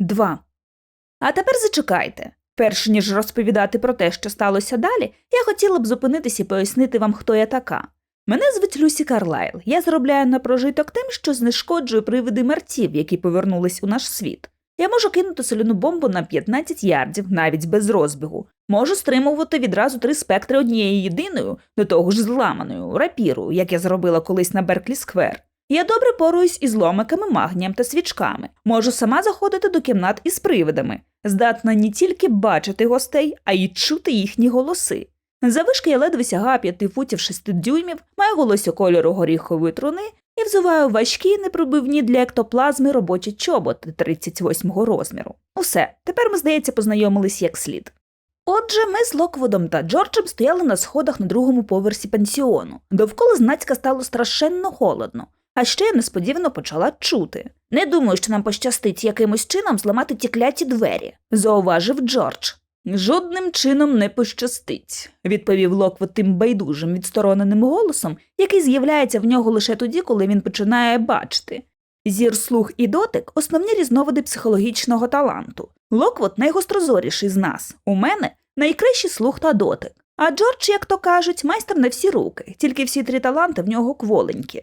2. А тепер зачекайте. Перш ніж розповідати про те, що сталося далі, я хотіла б зупинитися і пояснити вам, хто я така. Мене звуть Люсі Карлайл. Я заробляю на прожиток тим, що знешкоджую привиди мерців, які повернулись у наш світ. Я можу кинути соляну бомбу на 15 ярдів, навіть без розбігу. Можу стримувати відразу три спектри однією єдиною, до того ж зламаною, рапіру, як я зробила колись на Берклі Сквер. Я добре поруюсь із ломиками, магнієм та свічками. Можу сама заходити до кімнат із привидами, здатна не тільки бачити гостей, а й чути їхні голоси. Завишки я ледве сягаю п'яти футів шести дюймів, маю волосся кольору горіхової труни і взуваю важкі непробивні для ектоплазми робочі чоботи 38-го розміру. Усе, тепер ми, здається, познайомились як слід. Отже, ми з Локвудом та Джорджем стояли на сходах на другому поверсі пансіону. Довкола знацька стало страшенно холодно, а ще я несподівано почала чути. Не думаю, що нам пощастить якимось чином зламати ті кляті двері, зауважив Джордж. Жодним чином не пощастить, відповів Локвуд тим байдужим відстороненим голосом, який з'являється в нього лише тоді, коли він починає бачити. Зір, слух і дотик основні різновиди психологічного таланту. Локвуд найгострозоріший з нас. У мене найкращий слух та дотик. А Джордж, як то кажуть, майстер на всі руки, тільки всі три таланти в нього кволенькі.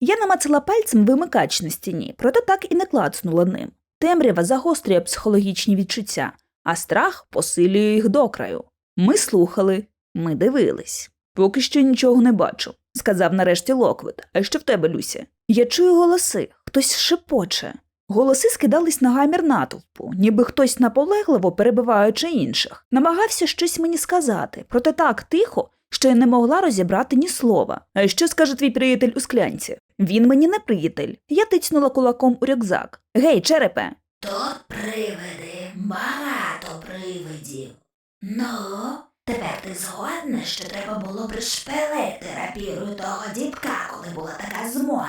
Я намацала пальцем вимикач на стіні, проте так і не клацнула ним. Темрява загострює психологічні відчуття, а страх посилює їх докраю. Ми слухали, ми дивились. Поки що нічого не бачу, сказав нарешті Локвіт. А що в тебе, Люся? Я чую голоси, хтось шепоче. Голоси скидались на гамір натовпу, ніби хтось наполегливо, перебиваючи інших, намагався щось мені сказати, проте так тихо, що я не могла розібрати ні слова. А що скаже твій приятель у склянці? Він мені не приятель. Я тицнула кулаком у рюкзак. Гей, черепе. Тут привиди, багато привидів. Ну, тепер ти згодна, що треба було пришпилити рапірою того дідка, коли була така змога.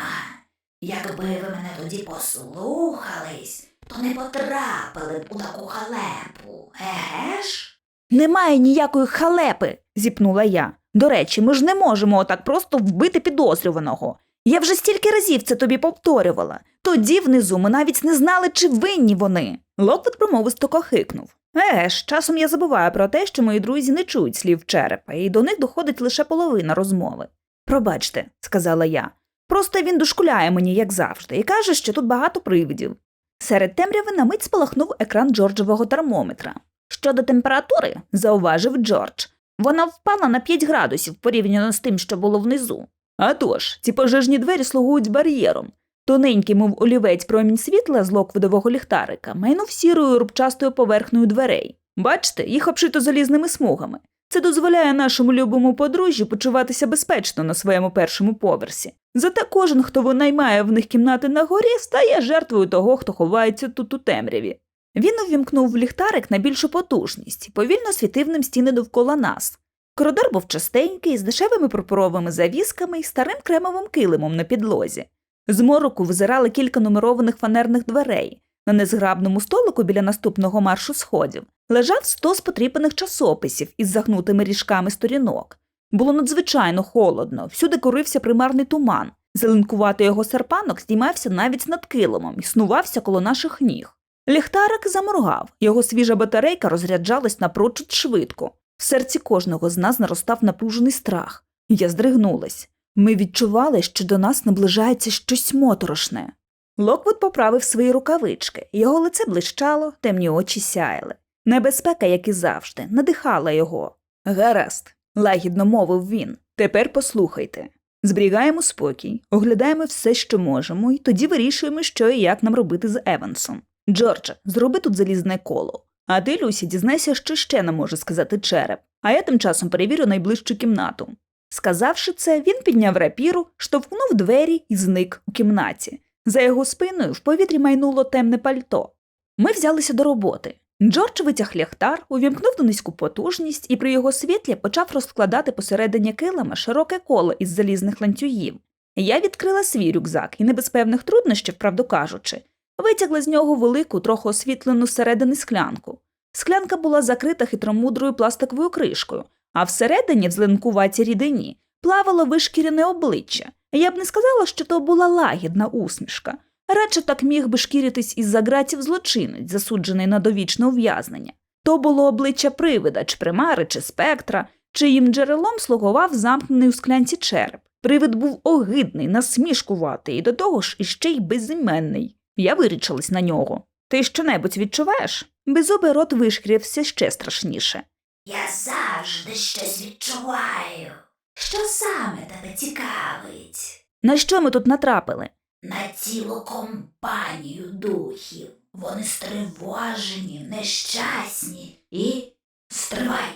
Якби ви мене тоді послухались, то не потрапили б у таку халепу, еге ж? Немає ніякої халепи, зіпнула я. До речі, ми ж не можемо отак просто вбити підозрюваного. Я вже стільки разів це тобі повторювала. Тоді внизу ми навіть не знали, чи винні вони. Локвуд промовисто кохикнув. Е ж, часом я забуваю про те, що мої друзі не чують слів черепа, і до них доходить лише половина розмови. Пробачте, сказала я. Просто він дошкуляє мені, як завжди, і каже, що тут багато привидів. Серед темряви на мить спалахнув екран Джорджового термометра. Щодо температури, зауважив Джордж, вона впала на 5 градусів порівняно з тим, що було внизу. А тож, ці пожежні двері слугують бар'єром. Тоненький, мов олівець промінь світла з локвидового ліхтарика майнув сірою рубчастою поверхнею дверей. Бачите, їх обшито залізними смугами. Це дозволяє нашому любому подружжю почуватися безпечно на своєму першому поверсі. Зате кожен, хто винаймає в них кімнати на горі, стає жертвою того, хто ховається тут у темряві. Він увімкнув ліхтарик на більшу потужність повільно світив ним стіни довкола нас. Коридор був частенький, з дешевими пурпуровими завісками і старим кремовим килимом на підлозі. З мороку визирали кілька нумерованих фанерних дверей. На незграбному столику біля наступного маршу сходів лежав стос потріпаних часописів із загнутими ріжками сторінок. Було надзвичайно холодно, всюди корився примарний туман. Зеленкуватий його серпанок здіймався навіть над килимом і снувався коло наших ніг. Ліхтарик заморгав, його свіжа батарейка розряджалась напрочуд швидко. В серці кожного з нас наростав напружений страх. Я здригнулась. Ми відчували, що до нас наближається щось моторошне. Локвуд поправив свої рукавички, його лице блищало, темні очі сяяли. Небезпека, як і завжди, надихала його. Гаразд, лагідно мовив він. Тепер послухайте. Зберігаємо спокій, оглядаємо все, що можемо, і тоді вирішуємо, що і як нам робити з Евансом. Джордже, зроби тут залізне коло. А ти, Люсі, дізнайся, що ще не може сказати череп, а я тим часом перевірю найближчу кімнату. Сказавши це, він підняв рапіру, штовхнув двері і зник у кімнаті. За його спиною в повітрі майнуло темне пальто. Ми взялися до роботи. Джордж витяг ліхтар, увімкнув на низьку потужність і при його світлі почав розкладати посередині килима широке коло із залізних ланцюгів. Я відкрила свій рюкзак і не без певних труднощів, правду кажучи, витягла з нього велику, трохи освітлену зсередини склянку. Склянка була закрита хитромудрою пластиковою кришкою, а всередині, в зеленкуватій рідині, плавало вишкірене обличчя. Я б не сказала, що то була лагідна усмішка. Радше так міг би шкіритись із за ґратів злочинець, засуджений на довічне ув'язнення. То було обличчя привида, чи примари, чи спектра, чиїм джерелом слугував замкнений у склянці череп. Привид був огидний, насмішкуватий, і до того ж іще й безіменний. Я вирічилась на нього. Ти щонебудь відчуваєш? Беззубий рот вишкірився ще страшніше. Я завжди щось відчуваю. Що саме тебе цікавить? На що ми тут натрапили? На цілу компанію духів. Вони стривожені, нещасні і. Стривай!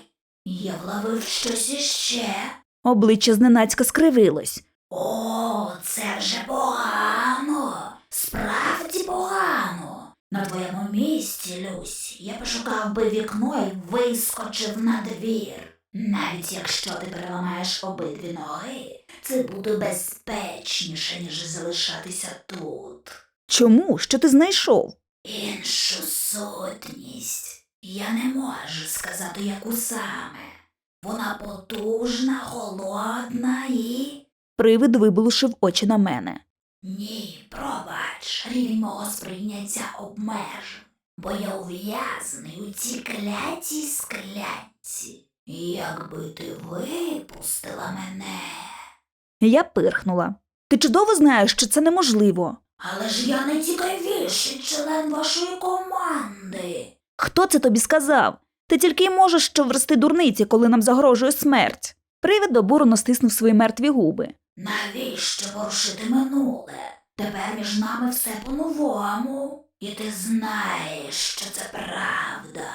Я вловив щось іще. Обличчя зненацька скривилось. О, це вже погано. Справді погано. На твоєму місці, Люсь, я пошукав би вікно і вискочив на двір. Навіть якщо ти переламаєш обидві ноги, це буде безпечніше, ніж залишатися тут. Чому? Що ти знайшов? Іншу сутність. Я не можу сказати, яку саме. Вона потужна, холодна і. Привид виблушив очі на мене. Ні, пробач, рівень мого сприйняття обмежений, бо я ув'язаний у цій клятій склянці. Якби ти випустила мене. Я пирхнула. Ти чудово знаєш, що це неможливо. Але ж я найцікавіший член вашої команди. Хто це тобі сказав? Ти тільки й можеш що врести дурниці, коли нам загрожує смерть. Привид обурено стиснув свої мертві губи. Навіщо ворушити минуле? Тепер між нами все по-новому. І ти знаєш, що це правда.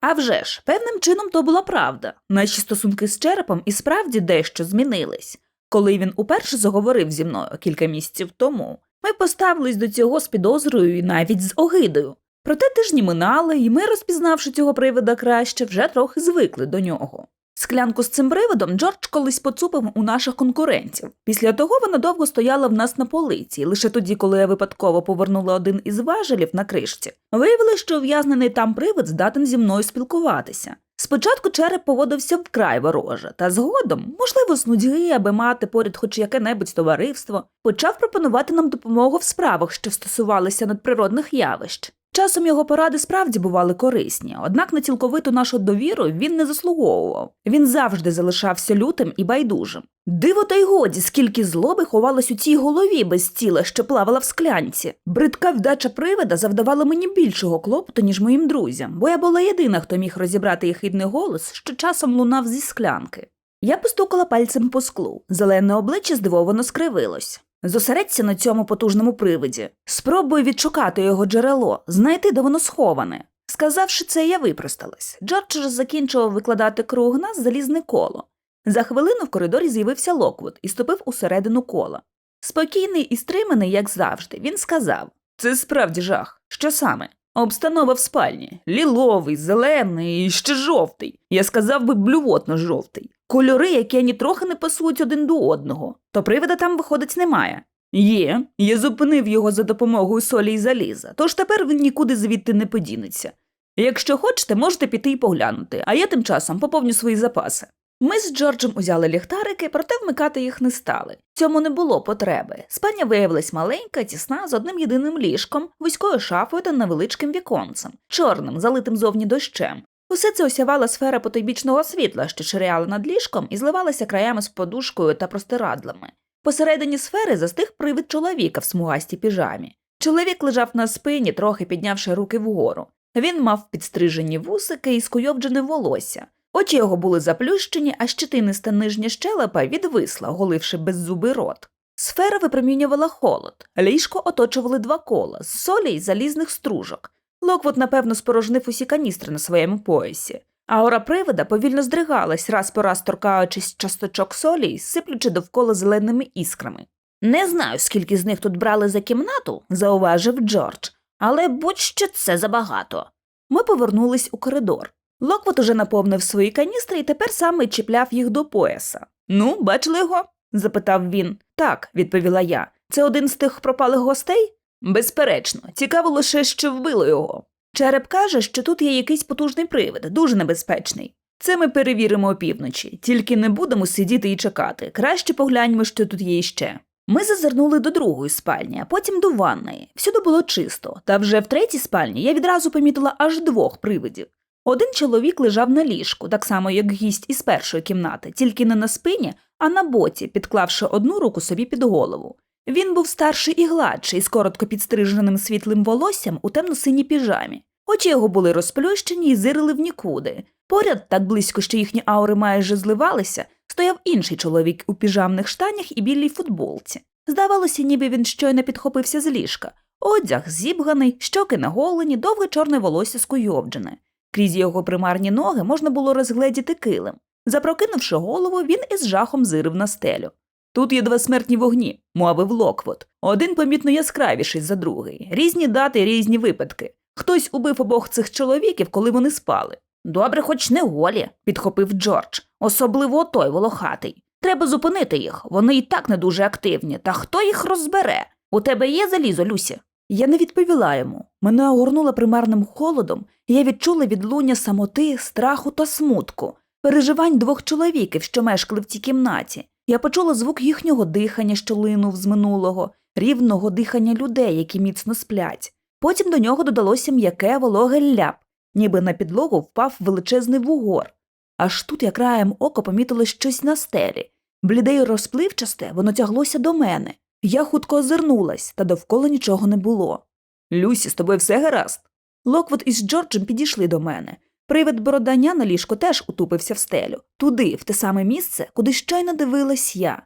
А вже ж, певним чином то була правда. Наші стосунки з черепом і справді дещо змінились. Коли він уперше заговорив зі мною кілька місяців тому, ми поставились до цього з підозрою і навіть з огидою. Проте тижні минали, і ми, розпізнавши цього привида краще, вже трохи звикли до нього. Склянку з цим привидом Джордж колись поцупив у наших конкурентів. Після того вона довго стояла в нас на полиці, лише тоді, коли я випадково повернула один із важелів на кришці, виявилося, що ув'язнений там привид здатен зі мною спілкуватися. Спочатку череп поводився вкрай вороже, та згодом, можливо, з нудьги, аби мати поряд хоч яке-небудь товариство, почав пропонувати нам допомогу в справах, що стосувалися надприродних явищ. Часом його поради справді бували корисні, однак на цілковиту нашу довіру він не заслуговував. Він завжди залишався лютим і байдужим. Диво та й годі, скільки злоби ховалось у цій голові без тіла, що плавала в склянці. Бридка вдача привида завдавала мені більшого клопоту, ніж моїм друзям, бо я була єдина, хто міг розібрати єхидний голос, що часом лунав зі склянки. Я постукала пальцем по склу. Зелене обличчя здивовано скривилось. Зосередься на цьому потужному привиді. Спробуй відшукати його джерело, знайти, де воно сховане. Сказавши це, я випросталась. Джордж закінчував викладати круг нас залізне коло. За хвилину в коридорі з'явився Локвуд і ступив усередину кола. Спокійний і стриманий, як завжди, він сказав: Це справді жах. Що саме? Обстанова в спальні ліловий, зелений і ще жовтий. Я сказав би блювотно жовтий. Кольори, які ані трохи не пасують один до одного. То привида там, виходить, немає. Є, я зупинив його за допомогою солі і заліза, тож тепер він нікуди звідти не подінеться. Якщо хочете, можете піти і поглянути, а я тим часом поповню свої запаси. Ми з Джорджем узяли ліхтарики, проте вмикати їх не стали. Цьому не було потреби. Спальня виявилась маленька, тісна, з одним єдиним ліжком, вузькою шафою та невеличким віконцем, чорним, залитим зовні дощем. Усе це осявала сфера потойбічного світла, що ширяла над ліжком і зливалася краями з подушкою та простирадлами. Посередині сфери застиг привид чоловіка в смугастій піжамі. Чоловік лежав на спині, трохи піднявши руки вгору. Він мав підстрижені вусики і скуйовджене волосся. Очі його були заплющені, а щетиниста нижня щелепа відвисла, голивши беззубий рот. Сфера випромінювала холод, ліжко оточували два кола з солі й залізних стружок. Локвуд, напевно, спорожнив усі каністри на своєму поясі. Аура привида повільно здригалась, раз по раз торкаючись часточок солі й сиплючи довкола зеленими іскрами. Не знаю, скільки з них тут брали за кімнату, зауважив Джордж, але будь-що це забагато. Ми повернулись у коридор. Локвот уже наповнив свої каністри і тепер саме чіпляв їх до пояса. Ну, бачили його? запитав він. Так, відповіла я. Це один з тих пропалих гостей? Безперечно, цікаво лише, що вбило його. Череп каже, що тут є якийсь потужний привид, дуже небезпечний. Це ми перевіримо опівночі, тільки не будемо сидіти і чекати. Краще погляньмо, що тут є іще. Ми зазирнули до другої спальні, а потім до ванної. Всюди було чисто, та вже в третій спальні я відразу помітила аж двох привидів. Один чоловік лежав на ліжку, так само як гість із першої кімнати, тільки не на спині, а на боці, підклавши одну руку собі під голову. Він був старший і гладший, з коротко підстриженим світлим волоссям у темно-синій піжамі. Очі його були розплющені і зирили в нікуди. Поряд, так близько, що їхні аури майже зливалися, стояв інший чоловік у піжамних штанях і білій футболці. Здавалося, ніби він щойно підхопився з ліжка. Одяг зібганий, щоки наголені, довге чорне волосся скуйовджене. Крізь його примарні ноги можна було розгледіти килим. Запрокинувши голову, він із жахом зирив на стелю. Тут є два смертні вогні, мовив Локвот. Один помітно яскравіший за другий. Різні дати, різні випадки. Хтось убив обох цих чоловіків, коли вони спали. Добре, хоч не голі, підхопив Джордж, особливо той волохатий. Треба зупинити їх, вони і так не дуже активні, та хто їх розбере? У тебе є залізо, Люсі? Я не відповіла йому. Мене огорнула примарним холодом, і я відчула відлуння самоти, страху та смутку, переживань двох чоловіків, що мешкали в цій кімнаті. Я почула звук їхнього дихання, що линув з минулого, рівного дихання людей, які міцно сплять. Потім до нього додалося м'яке вологе ляп, ніби на підлогу впав величезний вугор. Аж тут я краєм ока помітила щось на стелі. Бліде й розпливчасте, воно тяглося до мене. Я хутко озирнулась, та довкола нічого не було. Люсі, з тобою все гаразд. Локвот із Джорджем підійшли до мене. Привид бородання на ліжко теж утупився в стелю, туди, в те саме місце, куди щойно дивилась я.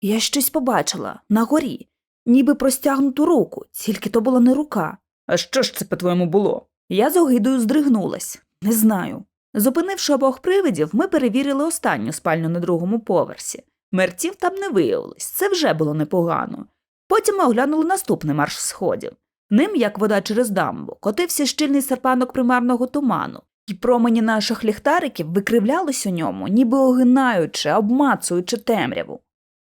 Я щось побачила на горі, ніби простягнуту руку, тільки то була не рука. А що ж це, по-твоєму, було? Я з огидою здригнулась. Не знаю. Зупинивши обох привидів, ми перевірили останню спальню на другому поверсі. Мерців там не виявилось, це вже було непогано. Потім ми оглянули наступний марш сходів. Ним, як вода через дамбу, котився щільний серпанок примарного туману, і промені наших ліхтариків викривлялись у ньому, ніби огинаючи, обмацуючи темряву.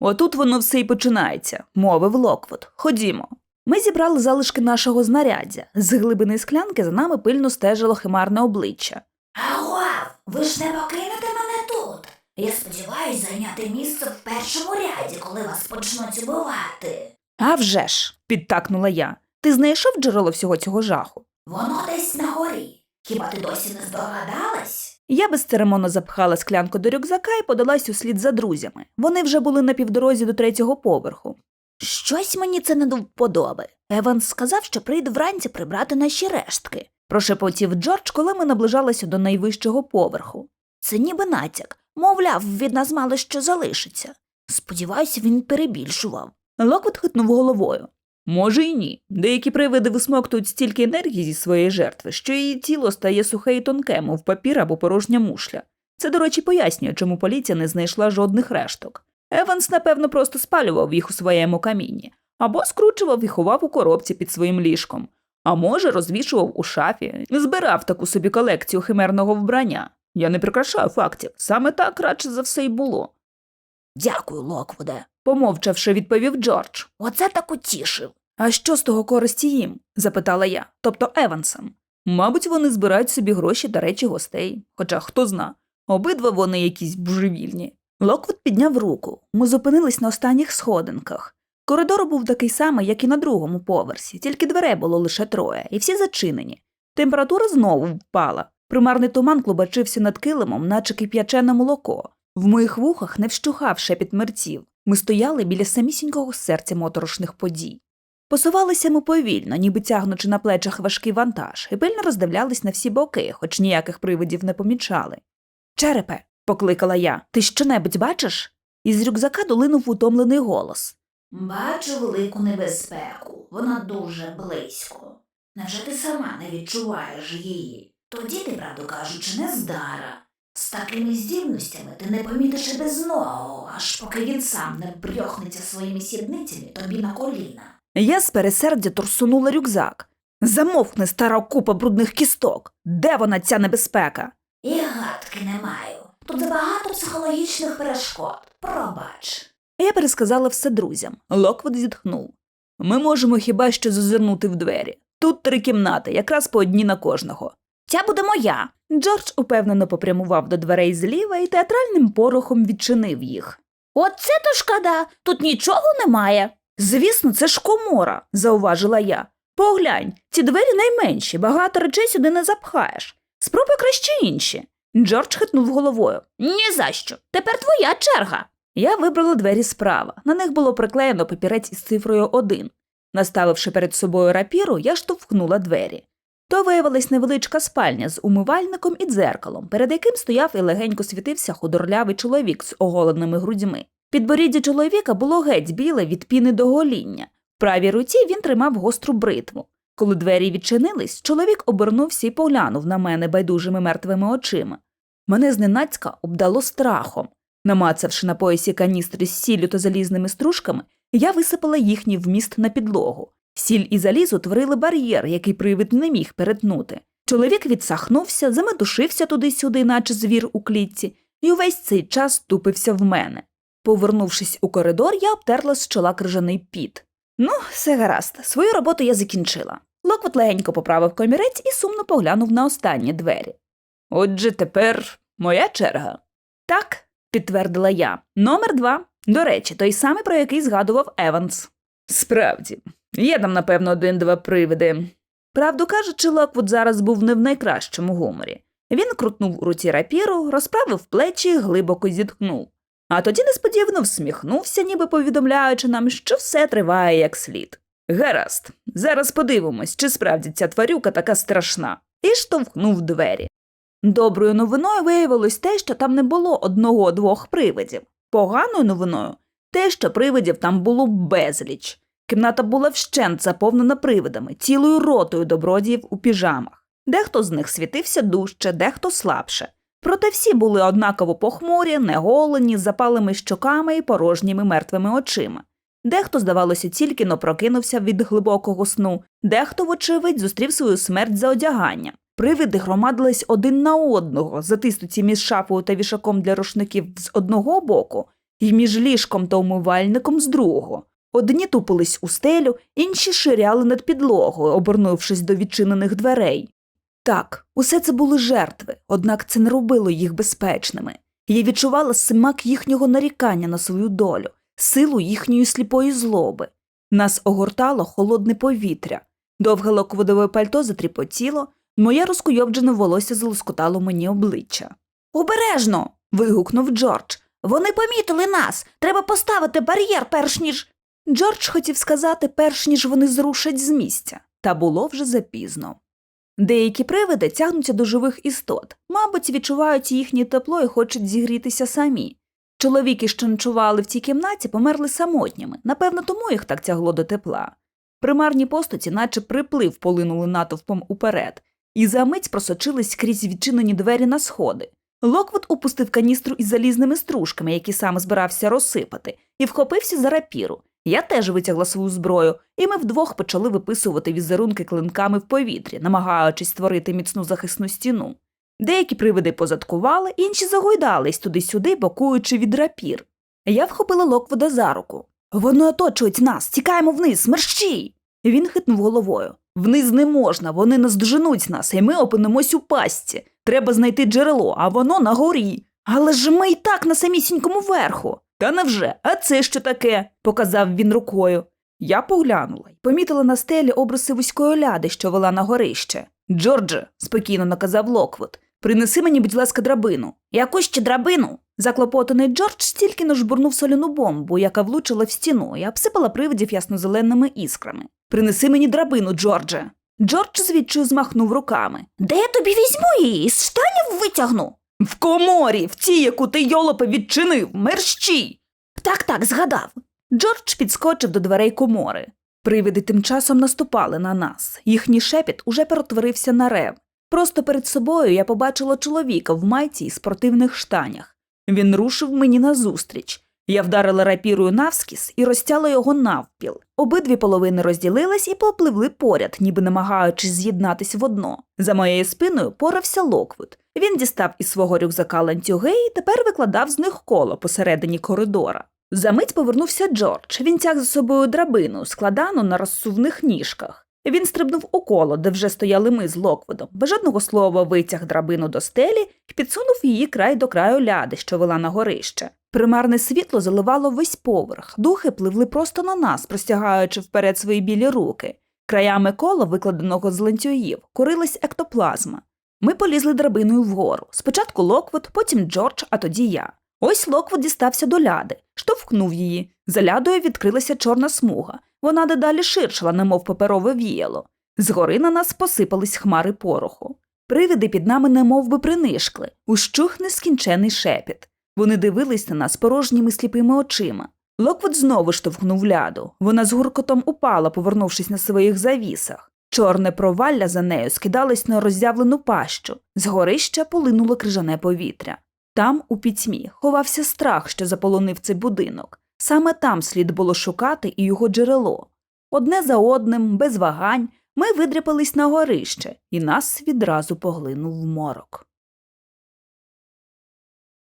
Отут воно все й починається, мовив Локвуд. Ходімо. Ми зібрали залишки нашого знаряддя. З глибини склянки за нами пильно стежило химарне обличчя. Агуав, ви ж не покинете мене тут. Я сподіваюсь зайняти місце в першому ряді, коли вас почнуть убивати. «А вже ж!» – підтакнула я. Ти знайшов джерело всього цього жаху? Воно десь на горі. Хіба ти досі не здогадалась? Я безцеремонно запхала склянку до рюкзака і подалась услід за друзями. Вони вже були на півдорозі до третього поверху. Щось мені це не до вподоби. Еванс сказав, що прийде вранці прибрати наші рештки, прошепотів Джордж, коли ми наближалися до найвищого поверху. Це ніби натяк, мовляв, від нас мало що залишиться. Сподіваюся, він перебільшував. Локвот хитнув головою. Може й ні. Деякі привиди висмоктують стільки енергії зі своєї жертви, що її тіло стає сухе і тонке, мов папір або порожня мушля. Це, до речі, пояснює, чому поліція не знайшла жодних решток. Еванс, напевно, просто спалював їх у своєму камінні, або скручував і ховав у коробці під своїм ліжком, а може, розвішував у шафі, збирав таку собі колекцію химерного вбрання. Я не прикрашаю фактів, саме так радше за все й було. Дякую, Локвуде, помовчавши, відповів Джордж. Оце так утішив. А що з того користі їм? запитала я, тобто Евансам. Мабуть, вони збирають собі гроші та речі гостей, хоча хто зна, обидва вони якісь божевільні. Локвуд підняв руку. Ми зупинились на останніх сходинках. Коридор був такий самий, як і на другому поверсі, тільки дверей було лише троє, і всі зачинені. Температура знову впала. Примарний туман клубачився над килимом, наче кип'ячене молоко. В моїх вухах не вщухав шепіт мерців. Ми стояли біля самісінького серця моторошних подій. Посувалися ми повільно, ніби тягнучи на плечах важкий вантаж, і пильно роздивлялись на всі боки, хоч ніяких привидів не помічали. Черепе, покликала я, ти щонебудь бачиш? Із рюкзака долинув утомлений голос. Бачу велику небезпеку. Вона дуже близько. Невже ти сама не відчуваєш її? Тоді ти, правду кажучи, не здара. З такими здібностями ти не помітиш і без ногу, аж поки він сам не брьохнеться своїми сідницями тобі на коліна. Я з пересердя торсунула рюкзак. Замовкни, стара купа брудних кісток. Де вона ця небезпека? І гадки не маю. Тут забагато психологічних перешкод. Пробач. Я пересказала все друзям. Локвуд зітхнув. Ми можемо хіба що зазирнути в двері. Тут три кімнати, якраз по одній на кожного. Ця буде моя. Джордж упевнено попрямував до дверей зліва і театральним порохом відчинив їх. Оце то шкода, тут нічого немає. Звісно, це ж комора, зауважила я. Поглянь, ці двері найменші, багато речей сюди не запхаєш. Спробуй краще інші. Джордж хитнув головою. Ні за що. Тепер твоя черга. Я вибрала двері справа. На них було приклеєно папірець із цифрою 1. Наставивши перед собою рапіру, я штовхнула двері. То виявилась невеличка спальня з умивальником і дзеркалом, перед яким стояв і легенько світився худорлявий чоловік з оголеними грудьми. Підборіддя чоловіка було геть біле від піни до гоління. В правій руці він тримав гостру бритву. Коли двері відчинились, чоловік обернувся і поглянув на мене байдужими мертвими очима. Мене зненацька обдало страхом. Намацавши на поясі каністри з сіллю та залізними стружками, я висипала їхній вміст на підлогу. Сіль і заліз утворили бар'єр, який привид не міг перетнути. Чоловік відсахнувся, заметушився туди-сюди, наче звір у клітці, і увесь цей час тупився в мене. Повернувшись у коридор, я обтерла з чола крижаний піт. Ну, все гаразд, свою роботу я закінчила. Локвот легенько поправив комірець і сумно поглянув на останні двері. Отже, тепер моя черга. Так, підтвердила я. Номер два. До речі, той самий, про який згадував Еванс. Справді, є там, напевно, один-два привиди. Правду кажучи, Локвуд зараз був не в найкращому гуморі. Він крутнув у руці рапіру, розправив плечі і глибоко зітхнув. А тоді несподівано всміхнувся, ніби повідомляючи нам, що все триває як слід. Гаразд, зараз подивимось, чи справді ця тварюка така страшна, і штовхнув двері. Доброю новиною виявилось те, що там не було одного-двох привидів. Поганою новиною те, що привидів там було безліч. Кімната була вщент заповнена привидами, цілою ротою добродіїв у піжамах. Дехто з них світився дужче, дехто слабше. Проте всі були однаково похмурі, неголені, з запалими щоками і порожніми мертвими очима. Дехто, здавалося, тільки но прокинувся від глибокого сну, дехто, вочевидь, зустрів свою смерть за одяганням. Привиди громадились один на одного, затиснуті між шафою та вішаком для рушників з одного боку, і між ліжком та умивальником з другого. Одні тупились у стелю, інші ширяли над підлогою, обернувшись до відчинених дверей. Так, усе це були жертви, однак це не робило їх безпечними. Я відчувала смак їхнього нарікання на свою долю, силу їхньої сліпої злоби. Нас огортало холодне повітря, довге лоководове пальто затріпотіло, моє розкуйовджене волосся залоскотало мені обличчя. Обережно. вигукнув Джордж. Вони помітили нас. Треба поставити бар'єр, перш ніж. Джордж хотів сказати, перш ніж вони зрушать з місця, та було вже запізно. Деякі привиди тягнуться до живих істот, мабуть, відчувають їхнє тепло і хочуть зігрітися самі. Чоловіки, що ночували в цій кімнаті, померли самотніми, напевно, тому їх так тягло до тепла. Примарні постаті, наче приплив, полинули натовпом уперед, і за мить просочились крізь відчинені двері на сходи. Локвуд упустив каністру із залізними стружками, які сам збирався розсипати, і вхопився за рапіру. Я теж витягла свою зброю, і ми вдвох почали виписувати візерунки клинками в повітрі, намагаючись створити міцну захисну стіну. Деякі привиди позадкували, інші загойдались туди-сюди, бокуючи від рапір. Я вхопила Локвуда за руку. Вони оточують нас, тікаємо вниз, мерщій. Він хитнув головою. Вниз не можна, вони наздоженуть нас, і ми опинимось у пастці. Треба знайти джерело, а воно на горі. Але ж ми й так на самісінькому верху. Та невже? А це що таке? показав він рукою. Я поглянула й помітила на стелі обриси вузької ляди, що вела на горище. Джордже, спокійно наказав Локвуд, принеси мені, будь ласка, драбину. Яку ще драбину? Заклопотаний Джордж стільки но жбурнув соляну бомбу, яка влучила в стіну і обсипала привидів яснозеленими іскрами. Принеси мені драбину, Джордже. Джордж звідчою змахнув руками. Де я тобі візьму її? З штанів витягну. В коморі, в тій, яку ти йолопе відчинив, мерщій. Так, так, згадав. Джордж підскочив до дверей комори. Привиди тим часом наступали на нас. Їхній шепіт уже перетворився на рев. Просто перед собою я побачила чоловіка в майці і спортивних штанях. Він рушив мені назустріч. Я вдарила рапірою навскіс і розтяла його навпіл. Обидві половини розділились і попливли поряд, ніби намагаючись з'єднатись в одно. За моєю спиною порався Локвуд. Він дістав із свого рюкзака ланцюги і тепер викладав з них коло посередині коридора. Замить повернувся Джордж. Він тяг за собою драбину, складану на розсувних ніжках. Він стрибнув у коло, де вже стояли ми з Локвудом. Без жодного слова витяг драбину до стелі і підсунув її край до краю ляди, що вела на горище. Примарне світло заливало весь поверх, духи пливли просто на нас, простягаючи вперед свої білі руки. Краями кола, викладеного з ланцюгів, корилась ектоплазма. Ми полізли драбиною вгору. Спочатку Локвуд, потім Джордж, а тоді я. Ось Локвуд дістався до ляди, штовхнув її. За лядою відкрилася чорна смуга. Вона дедалі ширшила, немов паперове віяло. Згори на нас посипались хмари пороху. Привиди під нами немов би принишкли, ущух нескінчений шепіт. Вони дивились на нас порожніми сліпими очима. Локвуд знову штовхнув ляду. Вона з гуркотом упала, повернувшись на своїх завісах. Чорне провалля за нею скидалось на роззявлену пащу. З горища полинуло крижане повітря. Там, у пітьмі, ховався страх, що заполонив цей будинок. Саме там слід було шукати і його джерело. Одне за одним, без вагань, ми видряпались на горище, і нас відразу поглинув морок.